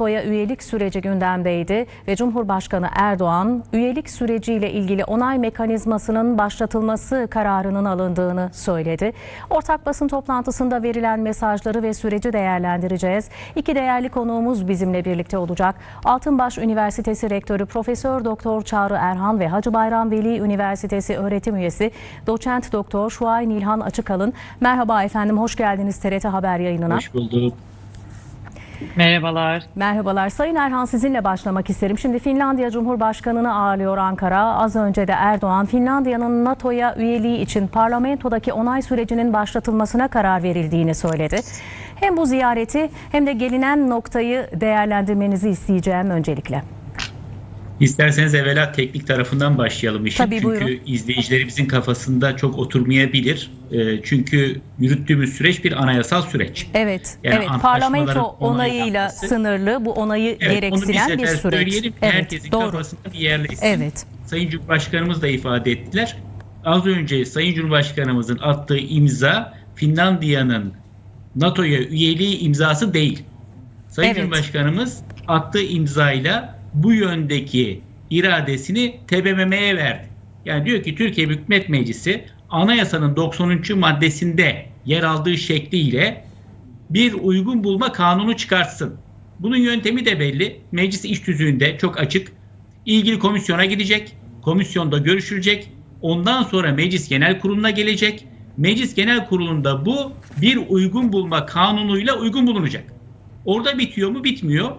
NATO'ya üyelik süreci gündemdeydi ve Cumhurbaşkanı Erdoğan üyelik süreciyle ilgili onay mekanizmasının başlatılması kararının alındığını söyledi. Ortak basın toplantısında verilen mesajları ve süreci değerlendireceğiz. İki değerli konuğumuz bizimle birlikte olacak. Altınbaş Üniversitesi Rektörü Profesör Doktor Çağrı Erhan ve Hacı Bayram Veli Üniversitesi öğretim üyesi Doçent Doktor Şuay Nilhan Açıkalın. Merhaba efendim, hoş geldiniz TRT Haber yayınına. Hoş bulduk. Merhabalar. Merhabalar. Sayın Erhan sizinle başlamak isterim. Şimdi Finlandiya Cumhurbaşkanı'nı ağırlıyor Ankara. Az önce de Erdoğan Finlandiya'nın NATO'ya üyeliği için parlamentodaki onay sürecinin başlatılmasına karar verildiğini söyledi. Hem bu ziyareti hem de gelinen noktayı değerlendirmenizi isteyeceğim öncelikle. İsterseniz evvela teknik tarafından başlayalım işin. Tabii, çünkü buyurun. izleyicilerimizin kafasında çok oturmayabilir. Ee, çünkü yürüttüğümüz süreç bir anayasal süreç. Evet, Yani evet. Parlamento onayıyla onaylanması- sınırlı bu onayı Evet, onu bir süreç. söyleyelim. Herkesin Evet, doğru. kafasında bir yerleşsin. Evet. Sayın Cumhurbaşkanımız da ifade ettiler. Az önce Sayın Cumhurbaşkanımızın attığı imza Finlandiya'nın NATO'ya üyeliği imzası değil. Sayın Evet. Cumhurbaşkanımız attığı imzayla bu yöndeki iradesini TBMM'ye verdi. Yani diyor ki Türkiye Büyük Millet Meclisi anayasanın 93. maddesinde yer aldığı şekliyle bir uygun bulma kanunu çıkartsın. Bunun yöntemi de belli. Meclis iş tüzüğünde çok açık. İlgili komisyona gidecek. Komisyonda görüşülecek. Ondan sonra Meclis Genel Kurulu'na gelecek. Meclis Genel Kurulu'nda bu bir uygun bulma kanunuyla uygun bulunacak. Orada bitiyor mu? Bitmiyor.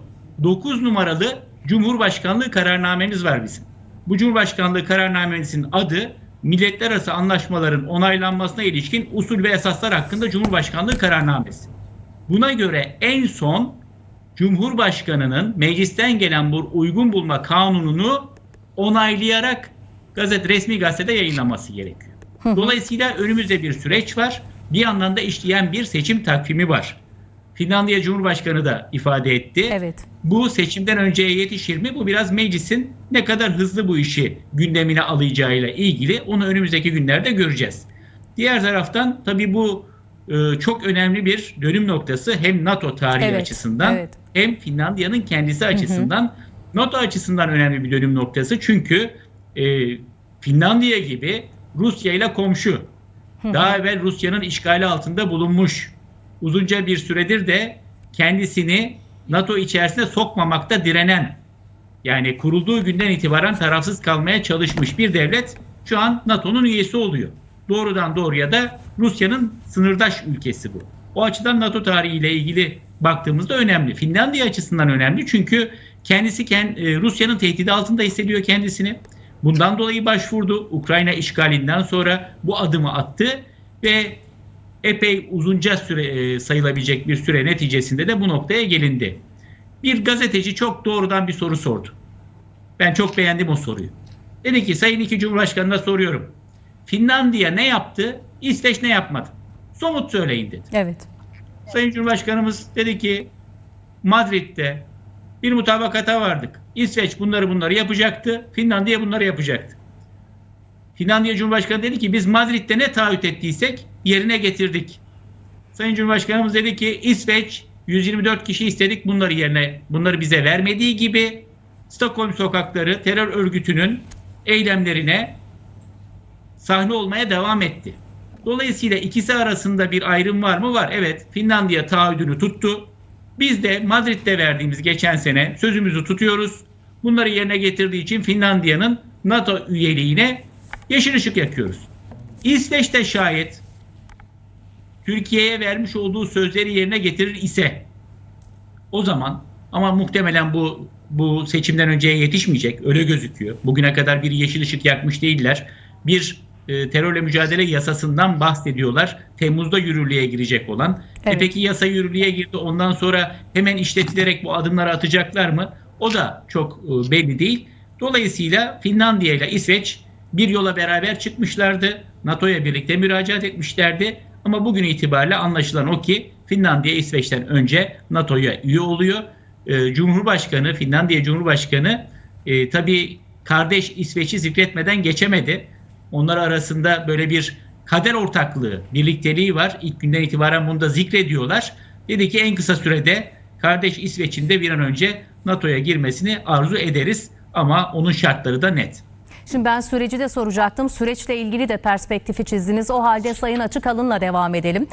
9 numaralı Cumhurbaşkanlığı kararnamemiz var bizim. Bu Cumhurbaşkanlığı kararnamemizin adı milletler arası anlaşmaların onaylanmasına ilişkin usul ve esaslar hakkında Cumhurbaşkanlığı kararnamesi. Buna göre en son Cumhurbaşkanının meclisten gelen bu uygun bulma kanununu onaylayarak gazete resmi gazetede yayınlaması gerekiyor. Dolayısıyla önümüzde bir süreç var. Bir yandan da işleyen bir seçim takvimi var. Finlandiya Cumhurbaşkanı da ifade etti. Evet. Bu seçimden önceye yetişir mi? Bu biraz meclisin ne kadar hızlı bu işi gündemine alacağıyla ilgili onu önümüzdeki günlerde göreceğiz. Diğer taraftan tabii bu e, çok önemli bir dönüm noktası hem NATO tarihi Evet, açısından evet. hem Finlandiya'nın kendisi açısından NATO açısından önemli bir dönüm noktası. Çünkü e, Finlandiya gibi Rusya ile komşu. Daha evvel Rusya'nın işgali altında bulunmuş. Uzunca bir süredir de kendisini NATO içerisine sokmamakta direnen yani kurulduğu günden itibaren tarafsız kalmaya çalışmış bir devlet şu an NATO'nun üyesi oluyor. Doğrudan doğruya da Rusya'nın sınırdaş ülkesi bu. O açıdan NATO tarihiyle ilgili baktığımızda önemli. Finlandiya açısından önemli çünkü kendisi kend- e, Rusya'nın tehdidi altında hissediyor kendisini. Bundan dolayı başvurdu. Ukrayna işgalinden sonra bu adımı attı ve epey uzunca süre e, sayılabilecek bir süre neticesinde de bu noktaya gelindi. Bir gazeteci çok doğrudan bir soru sordu. Ben çok beğendim o soruyu. Dedi ki Sayın iki Cumhurbaşkanı'na soruyorum. Finlandiya ne yaptı? İsveç ne yapmadı? Somut söyleyin dedi. Evet. Sayın Cumhurbaşkanımız dedi ki Madrid'de bir mutabakata vardık. İsveç bunları bunları yapacaktı. Finlandiya bunları yapacaktı. Finlandiya Cumhurbaşkanı dedi ki biz Madrid'de ne taahhüt ettiysek yerine getirdik. Sayın Cumhurbaşkanımız dedi ki İsveç 124 kişi istedik bunları yerine bunları bize vermediği gibi Stockholm sokakları terör örgütünün eylemlerine sahne olmaya devam etti. Dolayısıyla ikisi arasında bir ayrım var mı? Var. Evet. Finlandiya taahhüdünü tuttu. Biz de Madrid'de verdiğimiz geçen sene sözümüzü tutuyoruz. Bunları yerine getirdiği için Finlandiya'nın NATO üyeliğine yeşil ışık yakıyoruz. İsveç de şayet Türkiye'ye vermiş olduğu sözleri yerine getirir ise o zaman ama muhtemelen bu bu seçimden önceye yetişmeyecek. Öyle gözüküyor. Bugüne kadar bir yeşil ışık yakmış değiller. Bir e, terörle mücadele yasasından bahsediyorlar. Temmuz'da yürürlüğe girecek olan. E Evet. peki yasa yürürlüğe girdi. Ondan sonra hemen işletilerek bu adımları atacaklar mı? O da çok e, belli değil. Dolayısıyla Finlandiya ile İsveç bir yola beraber çıkmışlardı. NATO'ya birlikte müracaat etmişlerdi. Ama bugün itibariyle anlaşılan o ki Finlandiya İsveç'ten önce NATO'ya üye oluyor. Ee, Cumhurbaşkanı, Finlandiya Cumhurbaşkanı e, tabii kardeş İsveç'i zikretmeden geçemedi. Onlar arasında böyle bir kader ortaklığı, birlikteliği var. İlk günden itibaren bunu da zikrediyorlar. Dedi ki en kısa sürede kardeş İsveç'in de bir an önce NATO'ya girmesini arzu ederiz ama onun şartları da net. Şimdi ben süreci de soracaktım. Süreçle ilgili de perspektifi çizdiniz. O halde Sayın Açıkalın'la devam edelim.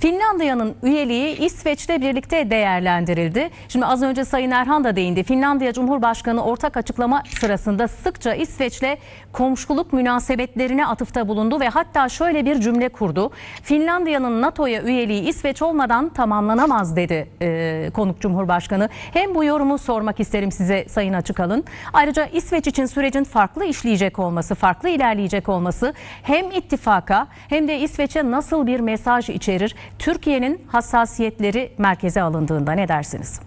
Finlandiya'nın üyeliği İsveç'le birlikte değerlendirildi. Şimdi az önce Sayın Erhan da değindi. Finlandiya Cumhurbaşkanı ortak açıklama sırasında sıkça İsveç'le komşuluk münasebetlerine atıfta bulundu ve hatta şöyle bir cümle kurdu. Finlandiya'nın NATO'ya üyeliği İsveç olmadan tamamlanamaz dedi e, konuk Cumhurbaşkanı. Hem bu yorumu sormak isterim size Sayın Açıkalın. Ayrıca İsveç için sürecin farklı işleyecek olması, farklı ilerleyecek olması hem ittifaka hem de İsveç'e nasıl bir mesaj içerir? Türkiye'nin hassasiyetleri merkeze alındığında ne dersiniz?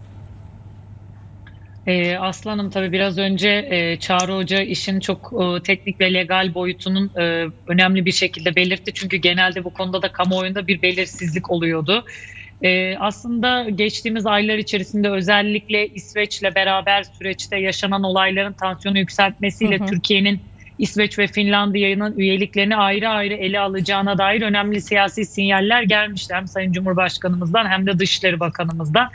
Ee, Aslanım tabii biraz önce e, Çağrı Hoca işin çok e, teknik ve legal boyutunun e, önemli bir şekilde belirtti. Çünkü genelde bu konuda da kamuoyunda bir belirsizlik oluyordu. E, aslında geçtiğimiz aylar içerisinde özellikle İsveç'le beraber süreçte yaşanan olayların tansiyonu yükseltmesiyle. Türkiye'nin İsveç ve Finlandiya'nın üyeliklerini ayrı ayrı ele alacağına dair önemli siyasi sinyaller gelmişti. Hem Sayın Cumhurbaşkanımızdan hem de Dışişleri Bakanımızdan.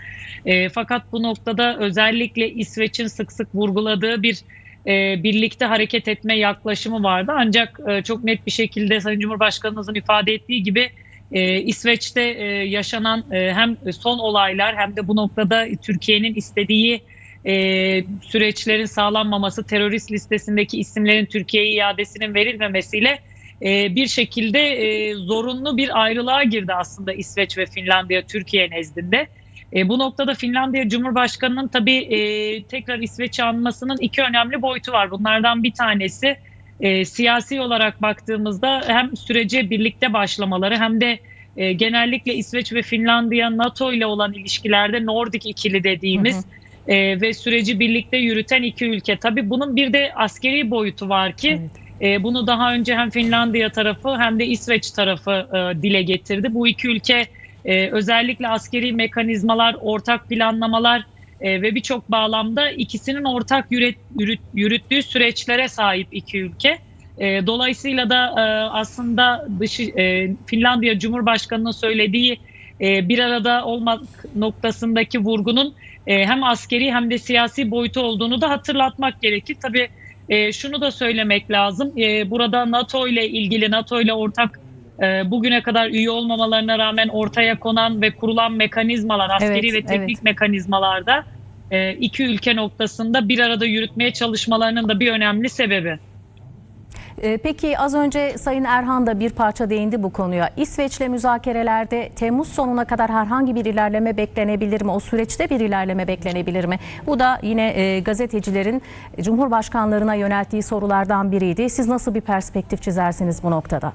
E, fakat bu noktada özellikle İsveç'in sık sık vurguladığı bir e, birlikte hareket etme yaklaşımı vardı. Ancak e, çok net bir şekilde Sayın Cumhurbaşkanımızın ifade ettiği gibi e, İsveç'te e, yaşanan e, hem son olaylar hem de bu noktada Türkiye'nin istediği e, süreçlerin sağlanmaması, terörist listesindeki isimlerin Türkiye'ye iadesinin verilmemesiyle e, bir şekilde e, zorunlu bir ayrılığa girdi aslında İsveç ve Finlandiya Türkiye nezdinde. E, bu noktada Finlandiya Cumhurbaşkanı'nın tabii e, tekrar İsveç'i anmasının iki önemli boyutu var. Bunlardan bir tanesi e, siyasi olarak baktığımızda hem sürece birlikte başlamaları hem de e, genellikle İsveç ve Finlandiya NATO ile olan ilişkilerde Nordik ikili dediğimiz Hı hı. e, ve süreci birlikte yürüten iki ülke. Tabii bunun bir de askeri boyutu var ki Evet. e, bunu daha önce hem Finlandiya tarafı hem de İsveç tarafı e, dile getirdi. Bu iki ülke e, özellikle askeri mekanizmalar, ortak planlamalar e, ve birçok bağlamda ikisinin ortak yürüt, yürüt, yürüttüğü süreçlere sahip iki ülke. E, dolayısıyla da e, aslında dışı e, Finlandiya Cumhurbaşkanı'nın söylediği e, bir arada olmak noktasındaki vurgunun hem askeri hem de siyasi boyutu olduğunu da hatırlatmak gerekir. Tabii şunu da söylemek lazım. Burada NATO ile ilgili NATO ile ortak e, bugüne kadar üye olmamalarına rağmen ortaya konan ve kurulan mekanizmalar, askeri Evet, ve teknik evet. mekanizmalarda e, iki ülke noktasında bir arada yürütmeye çalışmalarının da bir önemli sebebi. Ee, Peki az önce Sayın Erhan da bir parça değindi bu konuya. İsveç'le müzakerelerde Temmuz sonuna kadar herhangi bir ilerleme beklenebilir mi? O süreçte bir ilerleme beklenebilir mi? Bu da yine e, gazetecilerin Cumhurbaşkanlarına yönelttiği sorulardan biriydi. Siz nasıl bir perspektif çizersiniz bu noktada?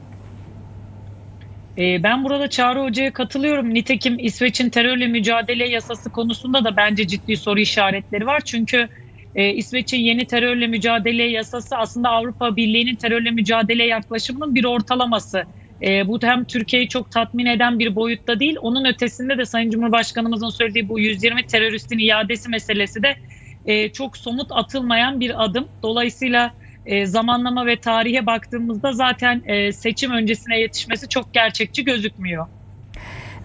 Ee, Ben burada Çağrı Hoca'ya katılıyorum. Nitekim İsveç'in terörle mücadele yasası konusunda da bence ciddi soru işaretleri var. Çünkü e, İsveç'in yeni terörle mücadele yasası aslında Avrupa Birliği'nin terörle mücadele yaklaşımının bir ortalaması. E, bu hem Türkiye'yi çok tatmin eden bir boyutta değil. Onun ötesinde de Sayın Cumhurbaşkanımızın söylediği bu 120 teröristin iadesi meselesi de e, çok somut atılmayan bir adım. Dolayısıyla e, zamanlama ve tarihe baktığımızda zaten e, seçim öncesine yetişmesi çok gerçekçi gözükmüyor.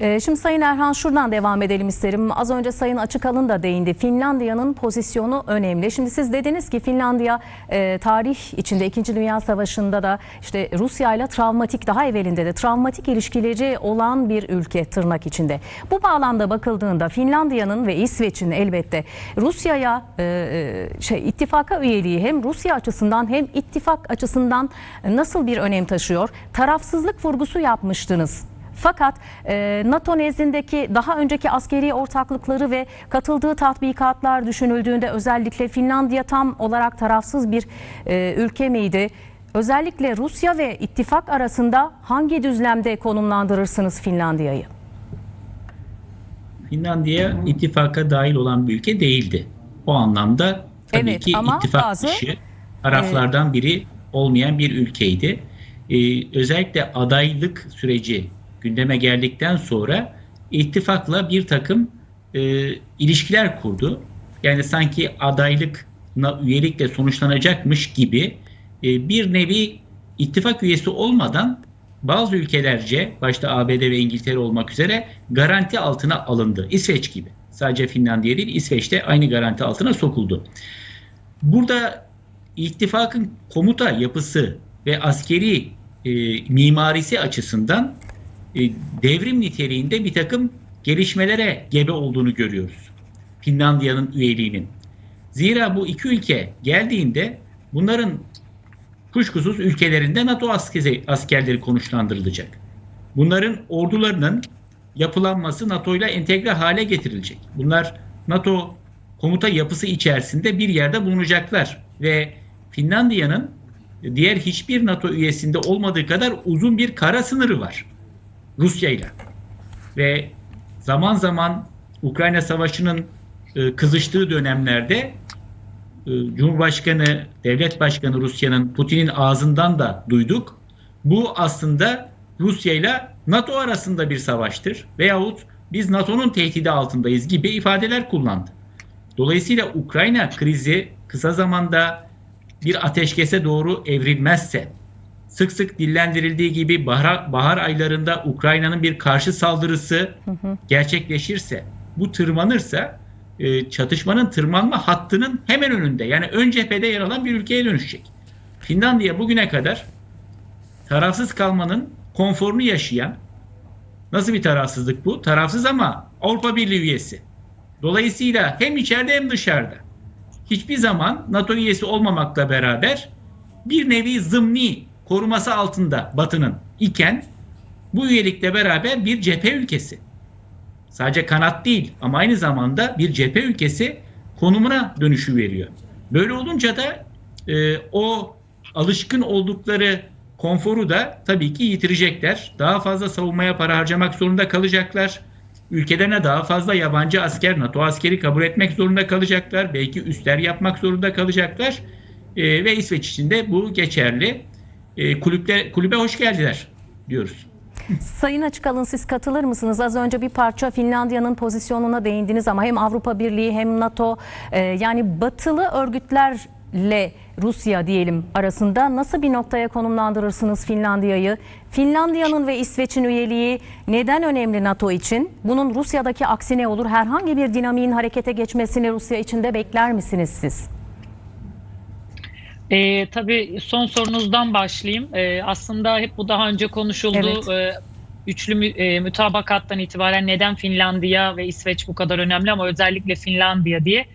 Ee, Şimdi Sayın Erhan şuradan devam edelim isterim. Az önce Sayın Açıkalın da değindi. Finlandiya'nın pozisyonu önemli. Şimdi siz dediniz ki Finlandiya e, tarih içinde 2. Dünya Savaşı'nda da işte Rusya ile travmatik daha evvelinde de travmatik ilişkileri olan bir ülke tırnak içinde. Bu bağlamda bakıldığında Finlandiya'nın ve İsveç'in elbette Rusya'ya e, e, şey ittifaka üyeliği hem Rusya açısından hem ittifak açısından nasıl bir önem taşıyor? Tarafsızlık vurgusu yapmıştınız. Fakat e, NATO nezdindeki daha önceki askeri ortaklıkları ve katıldığı tatbikatlar düşünüldüğünde özellikle Finlandiya tam olarak tarafsız bir e, ülke miydi? Özellikle Rusya ve ittifak arasında hangi düzlemde konumlandırırsınız Finlandiya'yı? Finlandiya ittifaka dahil olan bir ülke değildi. O anlamda tabii Evet, ki ama ittifak bazı- dışı taraflardan biri olmayan bir ülkeydi. Ee, özellikle adaylık süreci gündeme geldikten sonra ittifakla bir takım e, ilişkiler kurdu. Yani sanki adaylıkla üyelikle sonuçlanacakmış gibi e, bir nevi ittifak üyesi olmadan bazı ülkelerce başta ABD ve İngiltere olmak üzere garanti altına alındı. İsveç gibi. Sadece Finlandiya değil İsveç de aynı garanti altına sokuldu. Burada ittifakın komuta yapısı ve askeri e, mimarisi açısından devrim niteliğinde bir takım gelişmelere gebe olduğunu görüyoruz. Finlandiya'nın üyeliğinin. Zira bu iki ülke geldiğinde bunların kuşkusuz ülkelerinde NATO askerleri konuşlandırılacak. Bunların ordularının yapılanması NATO ile entegre hale getirilecek. Bunlar NATO komuta yapısı içerisinde bir yerde bulunacaklar ve Finlandiya'nın diğer hiçbir NATO üyesinde olmadığı kadar uzun bir kara sınırı var Rusya ile. Ve zaman zaman Ukrayna Savaşı'nın e, kızıştığı dönemlerde e, Cumhurbaşkanı, Devlet Başkanı Rusya'nın Putin'in ağzından da duyduk. Bu aslında Rusya ile NATO arasında bir savaştır veyahut biz NATO'nun tehdidi altındayız gibi ifadeler kullandı. Dolayısıyla Ukrayna krizi kısa zamanda bir ateşkese doğru evrilmezse, sık sık dillendirildiği gibi bahar, bahar aylarında Ukrayna'nın bir karşı saldırısı gerçekleşirse, bu tırmanırsa e, çatışmanın tırmanma hattının hemen önünde yani ön cephede yer alan bir ülkeye dönüşecek. Finlandiya bugüne kadar tarafsız kalmanın konforunu yaşayan nasıl bir tarafsızlık bu? Tarafsız ama Avrupa Birliği üyesi. Dolayısıyla hem içeride hem dışarıda hiçbir zaman NATO üyesi olmamakla beraber bir nevi zımni koruması altında Batı'nın iken bu üyelikle beraber bir cephe ülkesi. Sadece kanat değil ama aynı zamanda bir cephe ülkesi konumuna dönüşü veriyor. Böyle olunca da e, o alışkın oldukları konforu da tabii ki yitirecekler. Daha fazla savunmaya para harcamak zorunda kalacaklar. Ülkelerine daha fazla yabancı asker, NATO askeri kabul etmek zorunda kalacaklar. Belki üstler yapmak zorunda kalacaklar. E, ve İsveç için de bu geçerli. E, kulüpte, kulübe hoş geldiler diyoruz. Sayın Açıkalın siz katılır mısınız? Az önce bir parça Finlandiya'nın pozisyonuna değindiniz ama hem Avrupa Birliği hem NATO e, yani batılı örgütlerle Rusya diyelim arasında nasıl bir noktaya konumlandırırsınız Finlandiya'yı? Finlandiya'nın ve İsveç'in üyeliği neden önemli NATO için? Bunun Rusya'daki aksine olur. Herhangi bir dinamiğin harekete geçmesini Rusya için de bekler misiniz siz? E, tabii son sorunuzdan başlayayım. E, aslında hep bu daha önce konuşuldu. E, üçlü mü, e, mütabakattan itibaren neden Finlandiya ve İsveç bu kadar önemli ama özellikle Finlandiya diye.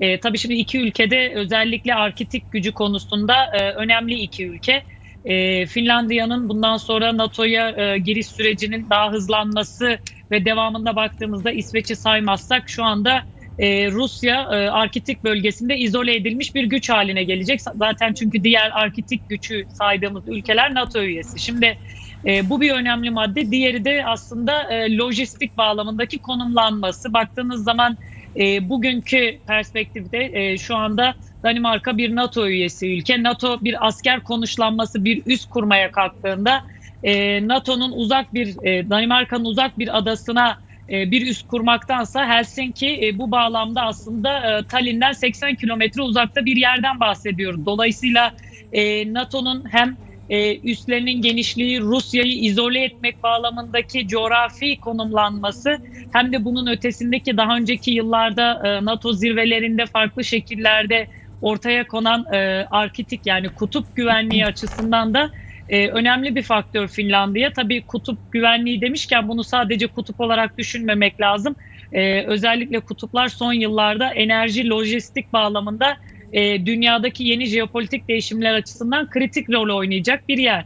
E, tabii şimdi iki ülkede özellikle Arktik gücü konusunda e, önemli iki ülke. E, Finlandiya'nın bundan sonra NATO'ya e, giriş sürecinin daha hızlanması ve devamında baktığımızda İsveç'i saymazsak şu anda e, Rusya e, Arktik bölgesinde izole edilmiş bir güç haline gelecek. Zaten çünkü diğer Arktik gücü saydığımız ülkeler NATO üyesi. Şimdi e, bu bir önemli madde. Diğeri de aslında e, lojistik bağlamındaki konumlanması. Baktığınız zaman e, bugünkü perspektifte e, şu anda Danimarka bir NATO üyesi ülke. NATO bir asker konuşlanması, bir üs kurmaya kalktığında e, NATO'nun uzak bir, e, Danimarka'nın uzak bir adasına bir üs kurmaktansa Helsinki e, bu bağlamda aslında e, Tallinn'den 80 kilometre uzakta bir yerden bahsediyoruz. Dolayısıyla e, NATO'nun hem e, üslerinin genişliği, Rusya'yı izole etmek bağlamındaki coğrafi konumlanması hem de bunun ötesindeki daha önceki yıllarda e, NATO zirvelerinde farklı şekillerde ortaya konan e, Arktik yani kutup güvenliği açısından da e, önemli bir faktör Finlandiya. Tabii kutup güvenliği demişken bunu sadece kutup olarak düşünmemek lazım. E, özellikle kutuplar son yıllarda enerji lojistik bağlamında e, dünyadaki yeni jeopolitik değişimler açısından kritik rol oynayacak bir yer.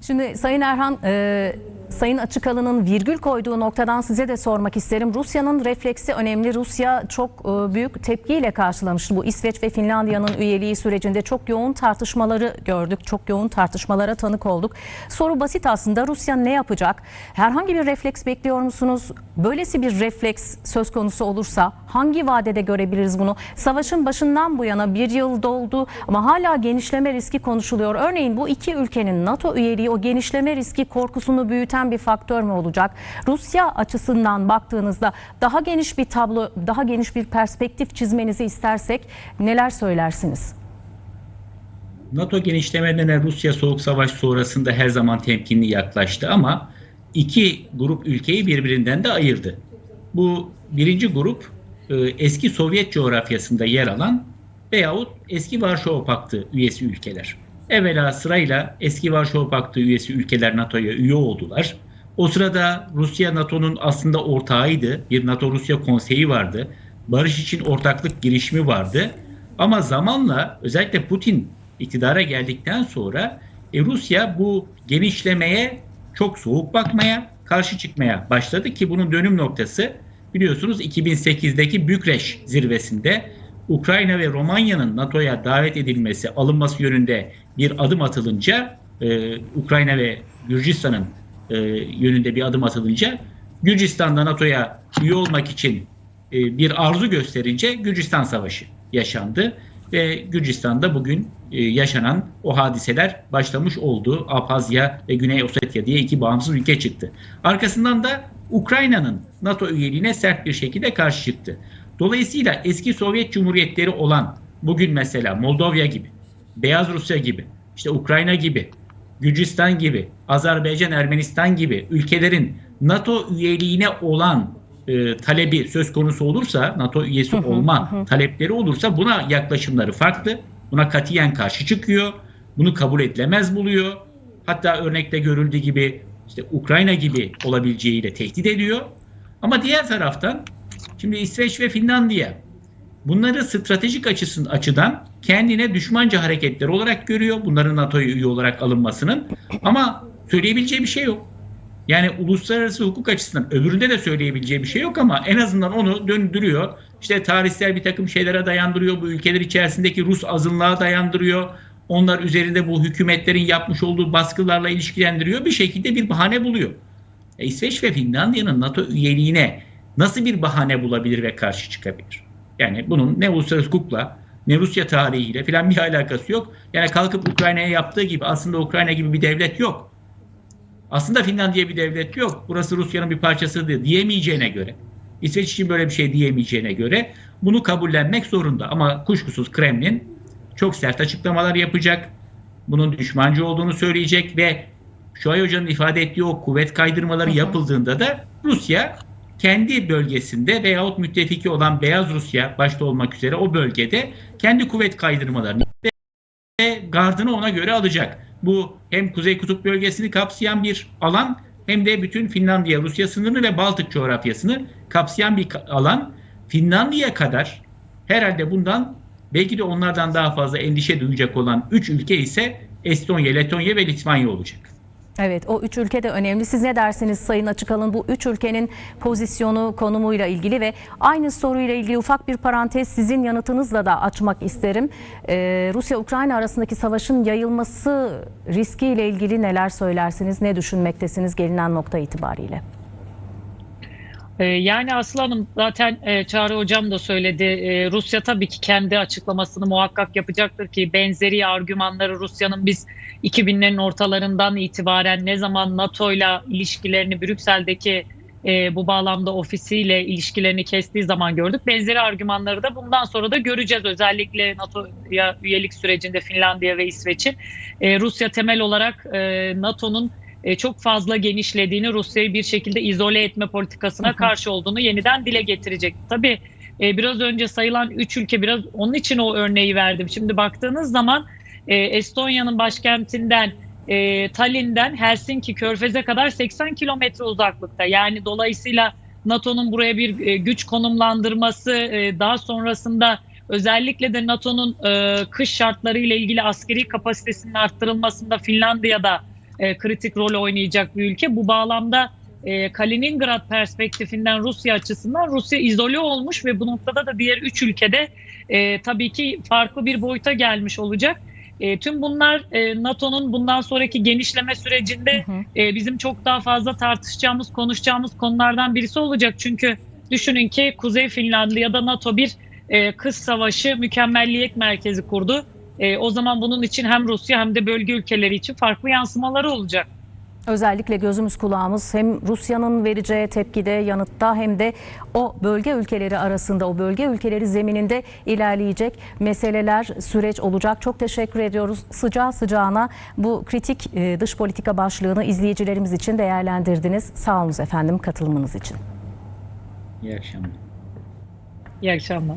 Şimdi Sayın Erhan, e, Sayın Açıkalı'nın virgül koyduğu noktadan size de sormak isterim. Rusya'nın refleksi önemli. Rusya çok e, büyük tepkiyle karşılamıştı bu İsveç ve Finlandiya'nın üyeliği sürecinde. Çok yoğun tartışmaları gördük. Çok yoğun tartışmalara tanık olduk. Soru basit aslında. Rusya ne yapacak? Herhangi bir refleks bekliyor musunuz? Böylesi bir refleks söz konusu olursa hangi vadede görebiliriz bunu? Savaşın başından bu yana bir yıl doldu ama hala genişleme riski konuşuluyor. Örneğin bu iki ülkenin NATO üyeliği o genişleme riski korkusunu büyüten bir faktör mü olacak? Rusya açısından baktığınızda daha geniş bir tablo, daha geniş bir perspektif çizmenizi istersek neler söylersiniz? NATO genişlemelerine Rusya Soğuk Savaş sonrasında her zaman temkinli yaklaştı ama iki grup ülkeyi birbirinden de ayırdı. Bu birinci grup e, eski Sovyet coğrafyasında yer alan veyahut eski Varşova Paktı üyesi ülkeler. Evvela sırayla eski Varşova Paktı üyesi ülkeler NATO'ya üye oldular. O sırada Rusya NATO'nun aslında ortağıydı. Bir NATO-Rusya konseyi vardı. Barış için ortaklık girişimi vardı. Ama zamanla özellikle Putin iktidara geldikten sonra e, Rusya bu genişlemeye çok soğuk bakmaya, karşı çıkmaya başladı ki bunun dönüm noktası biliyorsunuz 2008'deki Bükreş zirvesinde Ukrayna ve Romanya'nın NATO'ya davet edilmesi, alınması yönünde bir adım atılınca e, Ukrayna ve Gürcistan'ın e, yönünde bir adım atılınca Gürcistan'da NATO'ya üye olmak için e, bir arzu gösterince Gürcistan Savaşı yaşandı ve Gürcistan'da bugün e, yaşanan o hadiseler başlamış oldu. Abhazya ve Güney Ossetya diye iki bağımsız ülke çıktı. Arkasından da Ukrayna'nın NATO üyeliğine sert bir şekilde karşı çıktı. Dolayısıyla eski Sovyet Cumhuriyetleri olan bugün mesela Moldova gibi, Beyaz Rusya gibi, işte Ukrayna gibi, Gürcistan gibi, Azerbaycan, Ermenistan gibi ülkelerin NATO üyeliğine olan e, talebi söz konusu olursa, NATO üyesi olma talepleri olursa buna yaklaşımları farklı. Buna katiyen karşı çıkıyor. Bunu kabul edilemez buluyor. Hatta örnekte görüldüğü gibi işte Ukrayna gibi olabileceğiyle tehdit ediyor. Ama diğer taraftan şimdi İsveç ve Finlandiya bunları stratejik açısın, açıdan kendine düşmanca hareketler olarak görüyor. Bunların NATO'ya üye olarak alınmasının. Ama söyleyebileceği bir şey yok. Yani uluslararası hukuk açısından öbüründe de söyleyebileceği bir şey yok ama en azından onu döndürüyor. İşte tarihsel bir takım şeylere dayandırıyor. Bu ülkeler içerisindeki Rus azınlığa dayandırıyor. Onlar üzerinde bu hükümetlerin yapmış olduğu baskılarla ilişkilendiriyor. Bir şekilde bir bahane buluyor. E, İsveç ve Finlandiya'nın NATO üyeliğine nasıl bir bahane bulabilir ve karşı çıkabilir? Yani bunun ne uluslararası hukukla ne Rusya tarihiyle falan bir alakası yok. Yani kalkıp Ukrayna'ya yaptığı gibi aslında Ukrayna gibi bir devlet yok. Aslında Finlandiya bir devlet yok. Burası Rusya'nın bir parçası değil diyemeyeceğine göre. İsveç için böyle bir şey diyemeyeceğine göre bunu kabullenmek zorunda. Ama kuşkusuz Kremlin çok sert açıklamalar yapacak. Bunun düşmancı olduğunu söyleyecek ve Şuay Hoca'nın ifade ettiği o kuvvet kaydırmaları yapıldığında da Rusya kendi bölgesinde veyahut müttefiki olan Beyaz Rusya başta olmak üzere o bölgede kendi kuvvet kaydırmalarını ve gardını ona göre alacak. Bu hem Kuzey Kutup bölgesini kapsayan bir alan hem de bütün Finlandiya, Rusya sınırını ve Baltık coğrafyasını kapsayan bir alan. Finlandiya kadar herhalde bundan belki de onlardan daha fazla endişe duyacak olan 3 ülke ise Estonya, Letonya ve Litvanya olacak. Evet o üç ülke de önemli. Siz ne dersiniz Sayın Açıkalın bu üç ülkenin pozisyonu, konumuyla ilgili ve aynı soruyla ilgili ufak bir parantez sizin yanıtınızla da açmak isterim. Ee, Rusya-Ukrayna arasındaki savaşın yayılması riskiyle ilgili neler söylersiniz, ne düşünmektesiniz gelinen nokta itibariyle? Ee, Yani Aslı Hanım zaten e, Çağrı Hocam da söyledi. Ee, Rusya tabii ki kendi açıklamasını muhakkak yapacaktır ki benzeri argümanları Rusya'nın biz 2000'lerin ortalarından itibaren ne zaman NATO'yla ilişkilerini Brüksel'deki e, bu bağlamda ofisiyle ilişkilerini kestiği zaman gördük. Benzeri argümanları da bundan sonra da göreceğiz. Özellikle NATO'ya üyelik sürecinde Finlandiya ve İsveç'in. E, Rusya temel olarak NATO'nun e, çok fazla genişlediğini, Rusya'yı bir şekilde izole etme politikasına karşı olduğunu yeniden dile getirecek. Tabii e, biraz önce sayılan 3 ülke biraz onun için o örneği verdim. Şimdi baktığınız zaman e, Estonya'nın başkentinden e, Tallinn'den Helsinki Körfez'e kadar 80 kilometre uzaklıkta. Yani dolayısıyla NATO'nun buraya bir e, güç konumlandırması e, daha sonrasında özellikle de NATO'nun e, kış şartlarıyla ilgili askeri kapasitesinin arttırılmasında Finlandiya'da e, kritik rol oynayacak bir ülke. Bu bağlamda e, Kaliningrad perspektifinden Rusya açısından Rusya izole olmuş ve bu noktada da diğer üç ülkede e, tabii ki farklı bir boyuta gelmiş olacak. E, tüm bunlar e, NATO'nun bundan sonraki genişleme sürecinde Hı hı. e, bizim çok daha fazla tartışacağımız, konuşacağımız konulardan birisi olacak. Çünkü düşünün ki Kuzey Finlandiya'da NATO bir e, kız savaşı mükemmelliyet merkezi kurdu. E, o zaman bunun için hem Rusya hem de bölge ülkeleri için farklı yansımaları olacak. Özellikle gözümüz kulağımız hem Rusya'nın vereceği tepkide, yanıtta hem de o bölge ülkeleri arasında, o bölge ülkeleri zemininde ilerleyecek meseleler, süreç olacak. Çok teşekkür ediyoruz. Sıcağı sıcağına bu kritik e, dış politika başlığını izleyicilerimiz için değerlendirdiniz. Sağ olun efendim katılımınız için. İyi akşamlar. İyi akşamlar.